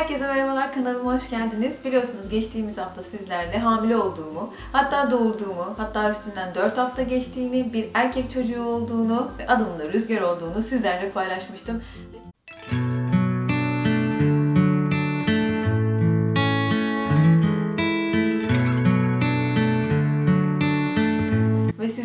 Herkese merhabalar kanalıma hoş geldiniz. Biliyorsunuz geçtiğimiz hafta sizlerle hamile olduğumu, hatta doğurduğumu, hatta üstünden 4 hafta geçtiğini, bir erkek çocuğu olduğunu ve adımın da Rüzgar olduğunu sizlerle paylaşmıştım.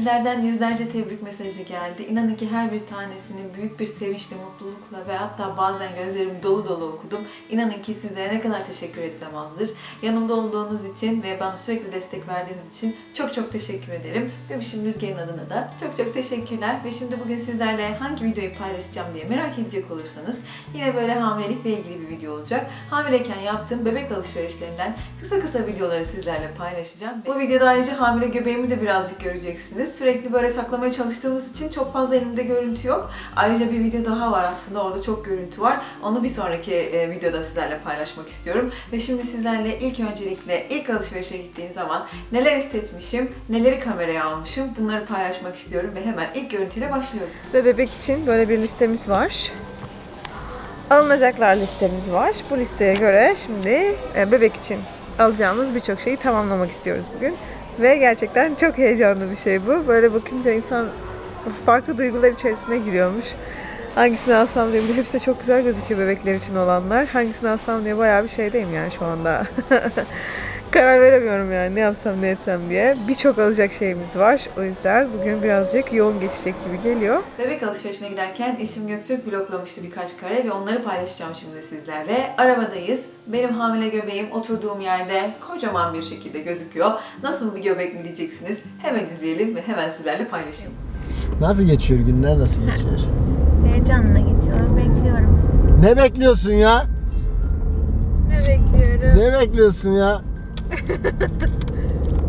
Sizlerden yüzlerce tebrik mesajı geldi. İnanın ki her bir tanesini büyük bir sevinçle, mutlulukla ve hatta bazen gözlerimi dolu dolu okudum. İnanın ki sizlere ne kadar teşekkür etsem azdır. Yanımda olduğunuz için ve bana sürekli destek verdiğiniz için çok çok teşekkür ederim. Bebişim Rüzgar'ın adına da çok çok teşekkürler. Ve şimdi bugün sizlerle hangi videoyu paylaşacağım diye merak edecek olursanız yine böyle hamilelikle ilgili bir video olacak. Hamileyken yaptığım bebek alışverişlerinden kısa kısa videoları sizlerle paylaşacağım. Bu videoda ayrıca hamile göbeğimi de birazcık göreceksiniz. Sürekli böyle saklamaya çalıştığımız için çok fazla elimde görüntü yok. Ayrıca bir video daha var aslında orada çok görüntü var. Onu bir sonraki e, videoda sizlerle paylaşmak istiyorum. Ve şimdi sizlerle ilk öncelikle ilk alışverişe gittiğim zaman neler hissetmişim, neleri kameraya almışım bunları paylaşmak istiyorum ve hemen ilk görüntüyle başlıyoruz. Ve bebek için böyle bir listemiz var alınacaklar listemiz var. Bu listeye göre şimdi e, bebek için alacağımız birçok şeyi tamamlamak istiyoruz bugün. Ve gerçekten çok heyecanlı bir şey bu. Böyle bakınca insan farklı duygular içerisine giriyormuş. Hangisini alsam diye. Bir de Hepsi de çok güzel gözüküyor bebekler için olanlar. Hangisini alsam diye bayağı bir şeydeyim yani şu anda. Karar veremiyorum yani ne yapsam ne etsem diye. Birçok alacak şeyimiz var. O yüzden bugün birazcık yoğun geçecek gibi geliyor. Bebek alışverişine giderken eşim Göktürk vloglamıştı birkaç kare ve onları paylaşacağım şimdi sizlerle. Arabadayız. Benim hamile göbeğim oturduğum yerde kocaman bir şekilde gözüküyor. Nasıl bir göbek mi diyeceksiniz? Hemen izleyelim ve hemen sizlerle paylaşayım. Nasıl geçiyor günler nasıl geçiyor? Heyecanla geçiyorum, bekliyorum. Ne bekliyorsun ya? Ne bekliyorum? Ne bekliyorsun ya?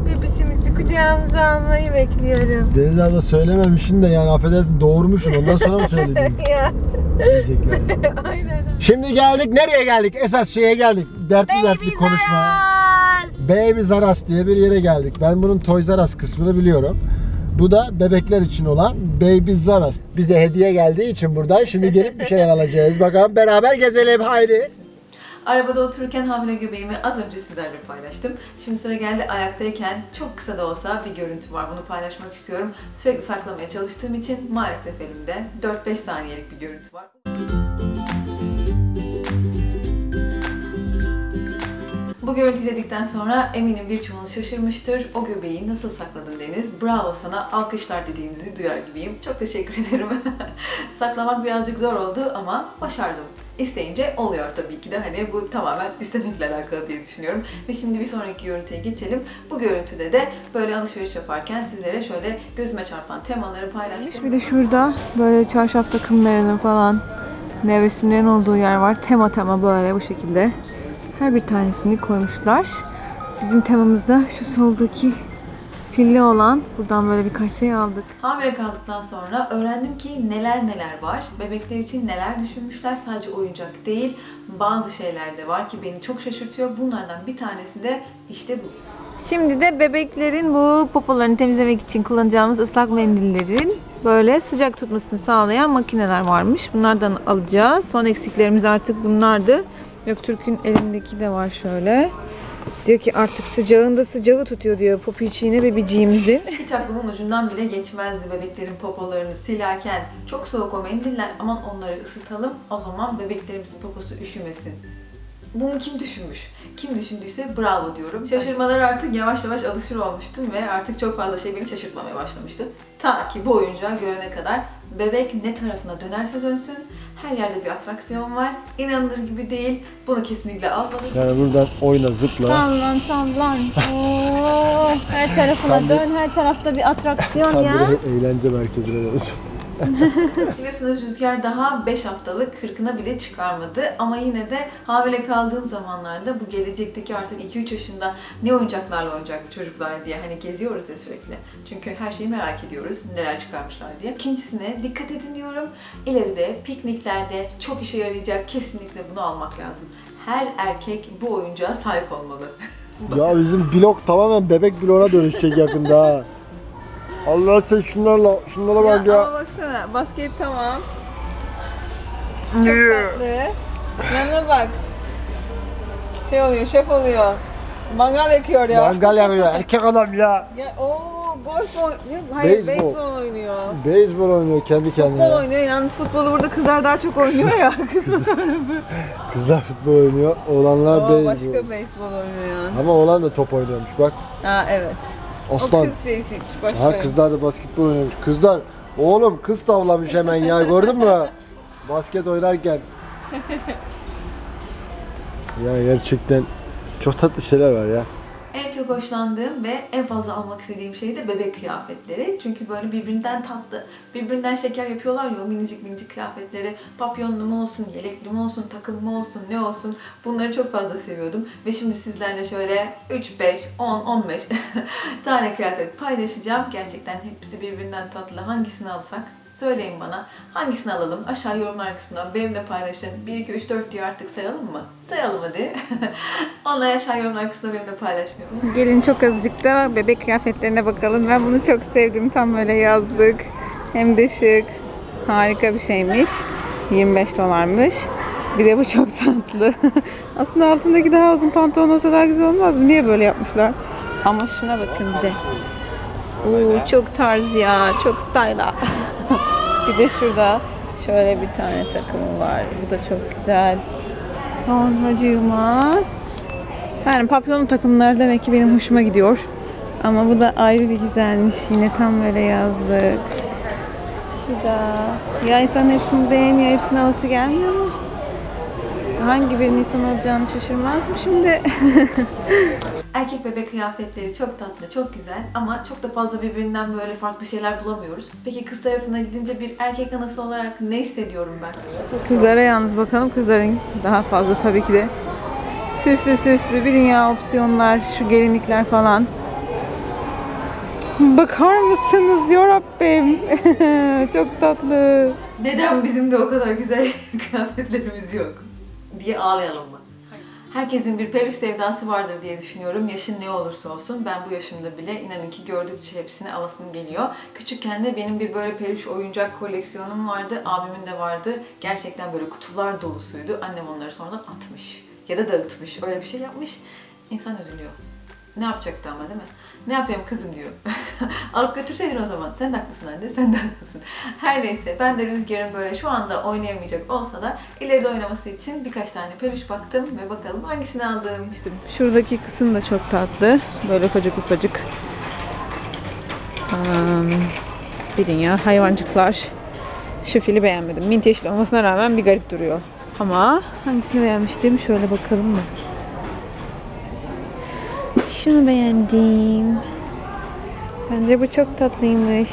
Bebişimizi kucağımıza almayı bekliyorum. Deniz abla söylememişsin de yani affedersin doğurmuşsun ondan sonra mı söyledin ya, diyecekler. aynen. Şimdi geldik nereye geldik? Esas şeye geldik. Dertli dertli konuşma. Baby Zaras diye bir yere geldik. Ben bunun Toys R Us kısmını biliyorum. Bu da bebekler için olan Baby Zaras. Bize hediye geldiği için buradan şimdi gelip bir şeyler alacağız. Bakalım beraber gezelim haydi. Arabada otururken hamile göbeğimi az önce sizlerle paylaştım. Şimdi sıra geldi ayaktayken çok kısa da olsa bir görüntü var. Bunu paylaşmak istiyorum. Sürekli saklamaya çalıştığım için maalesef elimde 4-5 saniyelik bir görüntü var. Bu görüntüyü izledikten sonra eminim birçoğunuz şaşırmıştır. O göbeği nasıl sakladın Deniz? Bravo sana, alkışlar dediğinizi duyar gibiyim. Çok teşekkür ederim. Saklamak birazcık zor oldu ama başardım. İsteyince oluyor tabii ki de. Hani bu tamamen istemekle alakalı diye düşünüyorum. Ve şimdi bir sonraki görüntüye geçelim. Bu görüntüde de böyle alışveriş yaparken sizlere şöyle gözüme çarpan temaları paylaştım. Bir de şurada böyle çarşaf takımlarının falan nevresimlerin olduğu yer var. Tema tema böyle bu şekilde. Her bir tanesini koymuşlar. Bizim temamızda şu soldaki filli olan buradan böyle birkaç şey aldık. Hamile kaldıktan sonra öğrendim ki neler neler var. Bebekler için neler düşünmüşler. Sadece oyuncak değil. Bazı şeyler de var ki beni çok şaşırtıyor. Bunlardan bir tanesi de işte bu. Şimdi de bebeklerin bu popolarını temizlemek için kullanacağımız ıslak mendillerin böyle sıcak tutmasını sağlayan makineler varmış. Bunlardan alacağız. Son eksiklerimiz artık bunlardı. Göktürk'ün elindeki de var şöyle. Diyor ki artık sıcağında sıcağı tutuyor diyor popiciğine bebeciğimizin. Hiç aklımın ucundan bile geçmezdi bebeklerin popolarını silerken. Çok soğuk o mendiller aman onları ısıtalım o zaman bebeklerimizin poposu üşümesin. Bunu kim düşünmüş? Kim düşündüyse bravo diyorum. Şaşırmalara artık yavaş yavaş alışır olmuştum ve artık çok fazla şey beni şaşırtmamaya başlamıştı. Ta ki bu oyuncağı görene kadar bebek ne tarafına dönerse dönsün her yerde bir atraksiyon var. İnanılır gibi değil. Bunu kesinlikle almadım. Yani buradan oyna zıpla. Sallan sallan. Oo, her tarafına Tam bir- dön, her tarafta bir atraksiyon Tam ya. bir eğlence merkezine dönüyorsun. Biliyorsunuz Rüzgar daha 5 haftalık kırkına bile çıkarmadı ama yine de hamile kaldığım zamanlarda bu gelecekteki artık 2-3 yaşında ne oyuncaklarla oynayacak çocuklar diye hani geziyoruz ya sürekli. Çünkü her şeyi merak ediyoruz neler çıkarmışlar diye. İkincisine dikkat edin diyorum. İleride pikniklerde çok işe yarayacak kesinlikle bunu almak lazım. Her erkek bu oyuncağa sahip olmalı. ya bizim blok tamamen bebek bloğuna dönüşecek yakında. Allah sen şunlarla şunlara bak ya. Ama baksana basket tamam. Çok tatlı. Yanına bak. şey oluyor, şef oluyor. Mangal yakıyor ya. Mangal yakıyor. Erkek adam ya. Ya ooo golf oynuyor. Hayır Beyzbol. beyzbol oynuyor. Beyzbol oynuyor kendi Futbol kendine. oynuyor. Yalnız futbolu burada kızlar daha çok oynuyor ya. Kız fotoğrafı. Kızlar futbol oynuyor. Oğlanlar Oo, beyzbol. başka beyzbol oynuyor. Ama oğlan da top oynuyormuş bak. Ha evet. O Aslan. kız şeysiymiş. Başka. Ha kızlar da basketbol oynuyormuş. Kızlar oğlum kız tavlamış hemen ya gördün mü? Basket oynarken. Ya gerçekten çok tatlı şeyler var ya. Çok hoşlandığım ve en fazla almak istediğim şey de bebek kıyafetleri. Çünkü böyle birbirinden tatlı, birbirinden şeker yapıyorlar ya o minicik minicik kıyafetleri. Papyonlu mu olsun, yelekli mi olsun, takım mı olsun, ne olsun. Bunları çok fazla seviyordum. Ve şimdi sizlerle şöyle 3, 5, 10, 15 tane kıyafet paylaşacağım. Gerçekten hepsi birbirinden tatlı. Hangisini alsak Söyleyin bana hangisini alalım? Aşağı yorumlar kısmından benimle paylaşın. 1, 2, 3, 4 diye artık sayalım mı? Sayalım hadi. Onları aşağı yorumlar kısmında benimle paylaşmayı unutmayın. Gelin çok azıcık da bebek kıyafetlerine bakalım. Ben bunu çok sevdim. Tam böyle yazlık. Hem de şık. Harika bir şeymiş. 25 dolarmış. Bir de bu çok tatlı. Aslında altındaki daha uzun pantolon olsa daha güzel olmaz mı? Niye böyle yapmışlar? Ama şuna bakın bir de. Oo, çok tarz ya. Çok style'a. bir de şurada şöyle bir tane takımı var. Bu da çok güzel. Sonracığıma yani papyonlu takımlar demek ki benim hoşuma gidiyor. Ama bu da ayrı bir güzelmiş. Yine tam böyle yazlık. Şu da. Ya insan hepsini beğeniyor. Hepsini alası gelmiyor mu? Hangi bir insan olacağını şaşırmaz mı şimdi? Erkek bebek kıyafetleri çok tatlı, çok güzel ama çok da fazla birbirinden böyle farklı şeyler bulamıyoruz. Peki kız tarafına gidince bir erkek anası olarak ne hissediyorum ben? Kızlara yalnız bakalım. Kızların daha fazla tabii ki de süslü süslü bir dünya opsiyonlar, şu gelinlikler falan. Bakar mısınız yarabbim? Çok tatlı. Neden bizim de o kadar güzel kıyafetlerimiz yok? Diye ağlayalım mı? Herkesin bir peluş sevdası vardır diye düşünüyorum. Yaşın ne olursa olsun. Ben bu yaşımda bile inanın ki gördükçe hepsini alasım geliyor. Küçükken de benim bir böyle peluş oyuncak koleksiyonum vardı. Abimin de vardı. Gerçekten böyle kutular dolusuydu. Annem onları sonradan atmış. Ya da dağıtmış. Öyle bir şey yapmış. İnsan üzülüyor. Ne yapacaktı ama değil mi? Ne yapayım kızım diyor. Alıp götürseydin o zaman. Sen de haklısın anne, sen de haklısın. Her neyse ben de Rüzgar'ın böyle şu anda oynayamayacak olsa da ileride oynaması için birkaç tane peluş baktım ve bakalım hangisini aldım. Şuradaki kısım da çok tatlı. Böyle ufacık ufacık. Um, bir dünya hayvancıklar. Şu fili beğenmedim. Mint yeşil olmasına rağmen bir garip duruyor. Ama hangisini beğenmiştim? Şöyle bakalım mı? Şunu beğendim. Bence bu çok tatlıymış.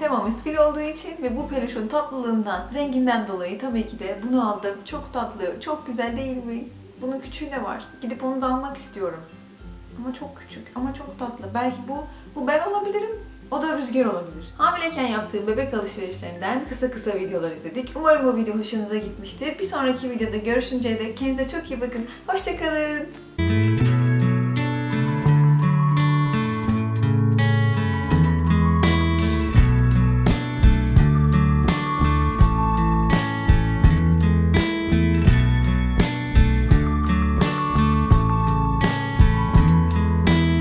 Temamız fil olduğu için ve bu peluşun tatlılığından, renginden dolayı tabii ki de bunu aldım. Çok tatlı, çok güzel değil mi? Bunun küçüğü de var. Gidip onu da almak istiyorum. Ama çok küçük, ama çok tatlı. Belki bu, bu ben olabilirim. O da rüzgar olabilir. Hamileyken yaptığım bebek alışverişlerinden kısa kısa videolar izledik. Umarım bu video hoşunuza gitmiştir. Bir sonraki videoda görüşünceye dek kendinize çok iyi bakın. Hoşçakalın.